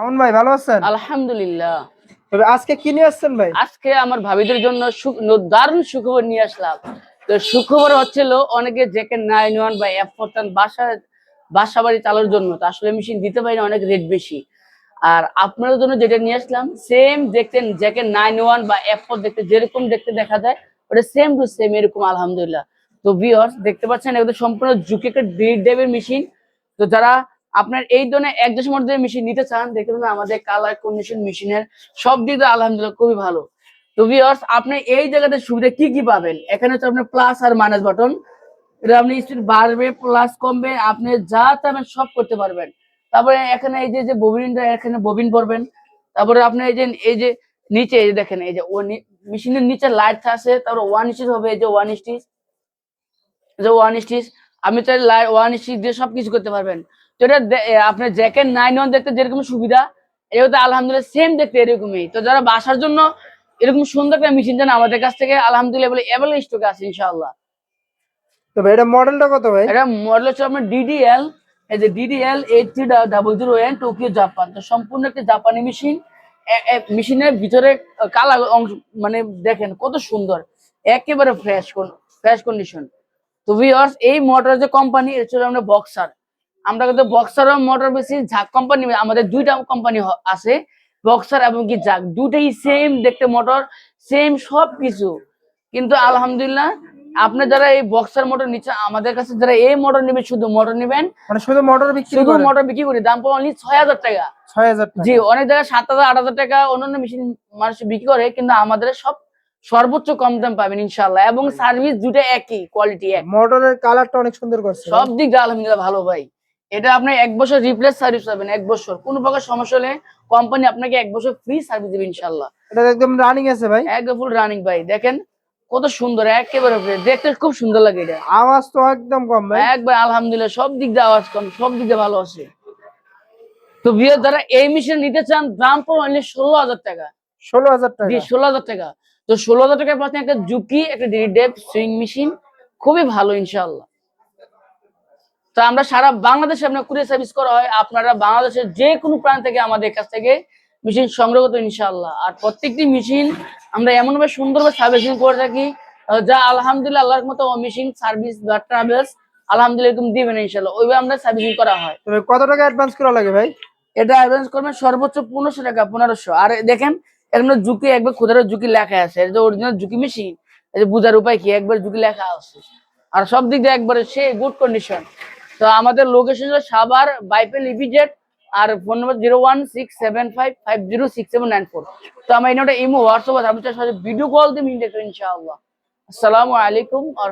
মামুন ভাই ভালো আছেন? আলহামদুলিল্লাহ। তবে আজকে কি নিয়ে আসছেন ভাই? আজকে আমার ভাবিদের জন্য দারুণ সুখবর নিয়ে আসলাম। তো সুখবর হচ্ছিল অনেকে জ্যাকেট নাইন ওয়ান বা এফ ফোরটান বাসা বাসা বাড়ি চালানোর জন্য। তো আসলে মেশিন দিতে পারি না অনেক রেট বেশি। আর আপনাদের জন্য যেটা নিয়ে আসলাম সেম দেখতেন জ্যাকেট নাইন ওয়ান বা এফ ফোর দেখতে যেরকম দেখতে দেখা যায় ওটা সেম টু সেম এরকম আলহামদুলিল্লাহ। তো ভিওর্স দেখতে পাচ্ছেন এগুলো সম্পূর্ণ ঝুঁকি একটা ডিট ডেভের মেশিন তো যারা আপনার এই ধরনের এক দেশের মধ্যে মেশিন নিতে চান, দেখতে পাবেন আমাদের কালার কন্ডিশন মেশিনের সব দিক দিয়ে আলহামদুলিল্লাহ খুবই ভালো। তো ভিউয়ার্স আপনি এই জায়গাতে সুবিধা কি কি পাবেন? এখানে হচ্ছে আপনার প্লাস আর মাইনাস বাটন এটা আপনি স্পিড বাড়বে প্লাস কমবে, আপনি যা চাবেন সব করতে পারবেন। তারপরে এখানে এই যে যে ববিনটা এখানে ববিন পড়বেন তারপরে আপনি এই যে এই যে নিচে, এই যে দেখেন, এই যে মেশিনের নিচে লাইট আছে, তারপরে ওয়ান স্টিচ হবে, এই যে ওয়ান স্টিচ যে ওয়ান স্টিচ আপনি লাইট ওয়ান স্টিচ দিয়ে সব কিছু করতে পারবেন। তো এটা আপনার জ্যাকেট নাইন ওয়ান দেখতে যেরকম সুবিধা এটা তো আলহামদুলিল্লাহ সেম দেখতে এরকমই। তো যারা বাসার জন্য এরকম সুন্দর একটা মেশিন জান আমাদের কাছ থেকে আলহামদুলিল্লাহ বলে এভেল স্টকে আছে ইনশাআল্লাহ। তবে এটা মডেলটা কত ভাই? এটা মডেল হচ্ছে আপনার ডিডিএল এই যে DDL eight three double zero N Tokyo Japan তো সম্পূর্ণ একটা জাপানি মেশিন মেশিনের ভিতরে কালা অংশ মানে দেখেন কত সুন্দর। একেবারে ফ্রেশ ফ্রেশ কন্ডিশন তো ভিউয়ার্স এই মোটর যে কোম্পানি এটা আমরা বক্সার আমরা কিন্তু বক্সার মোটর বেশি ঝাক কোম্পানি আমাদের দুইটা কোম্পানি আছে বক্সার এবং কি ঝাক। দুটাই সেম দেখতে মোটর সেম সব কিছু কিন্তু আলহামদুলিল্লাহ আপনি যারা এই বক্সার মোটর নিচ্ছে আমাদের কাছে যারা এই মোটর নেবেন শুধু মোটর নেবেন। মানে শুধু মোটর বিক্রি শুধু মোটর বিক্রি করি দাম পাবো অনলি ছয় হাজার টাকা। ছয় হাজার জি অনেক জায়গায় সাত হাজার আট হাজার টাকা অন্যান্য মেশিন মানুষ বিক্রি করে কিন্তু আমাদের সব সর্বোচ্চ কম দাম পাবেন ইনশাল্লাহ এবং সার্ভিস দুটো একই কোয়ালিটি এক। মোটরের কালারটা অনেক সুন্দর করছে। সব দিক দিয়ে আলহামদুলিল্লাহ ভালো ভাই। এটা আপনি এক বছর রিপ্লেস সার্ভিস পাবেন এক বছর। কোনো প্রকার সমস্যা হলে কোম্পানি আপনাকে এক বছর ফ্রি সার্ভিস দেবে ইনশাল্লাহ এটা একদম রানিং আছে ভাই। একদম ফুল রানিং ভাই দেখেন কত সুন্দর একেবারে। দেখতে খুব সুন্দর লাগে এটা। আওয়াজ তো একদম কম ভাই। একবার আলহামদুলিল্লাহ সব দিক দিয়ে আওয়াজ কম সব দিক দিয়ে ভালো আছে। তো বিয়ের যারা এই মেশিন নিতে চান দাম পড়ে অনলি ষোলো হাজার টাকা। ষোলো হাজার টাকা। ষোলো হাজার টাকা। তো ষোলো হাজার টাকায় পাচ্ছেন একটা জুকি একটা ডেপ সুইং মেশিন খুবই ভালো ইনশাল্লাহ তো আমরা সারা বাংলাদেশে আপনার কুরিয়ার সার্ভিস করা হয়। আপনারা বাংলাদেশের যে কোনো প্রান্ত থেকে আমাদের কাছ থেকে মেশিন সংগ্রহ করতে ইনশাল্লাহ আর প্রত্যেকটি মেশিন আমরা এমনভাবে সুন্দরভাবে সার্ভিসিং করে থাকি যা আলহামদুলিল্লাহ আল্লাহর মতো মেশিন সার্ভিস বা ট্রাভেলস আলহামদুলিল্লাহ দিবেন ইনশাল্লাহ ওইভাবে আমরা সার্ভিসিং করা হয়। তবে কত টাকা অ্যাডভান্স করা লাগে ভাই? এটা অ্যাডভান্স করবেন সর্বোচ্চ পনেরোশো টাকা পনেরোশো। আর দেখেন এর মধ্যে ঝুঁকি একবার ক্ষুদার ঝুঁকি লেখা আছে। এটা অরিজিনাল ঝুঁকি মেশিন বুঝার উপায় কি? একবার ঝুঁকি লেখা আছে। আর সব দিক দিয়ে একবারে সে গুড কন্ডিশন তো আমাদের লোকেশন হলো সাবার বাইপেল ইভিজেট আর phone number zero one six seven five five zero six seven nine four তো আমার এই ইমো হোয়াটসঅ্যাপ আছে আমি সাথে ভিডিও কল দিই ইনশাআল্লাহ। আসসালামু আলাইকুম আ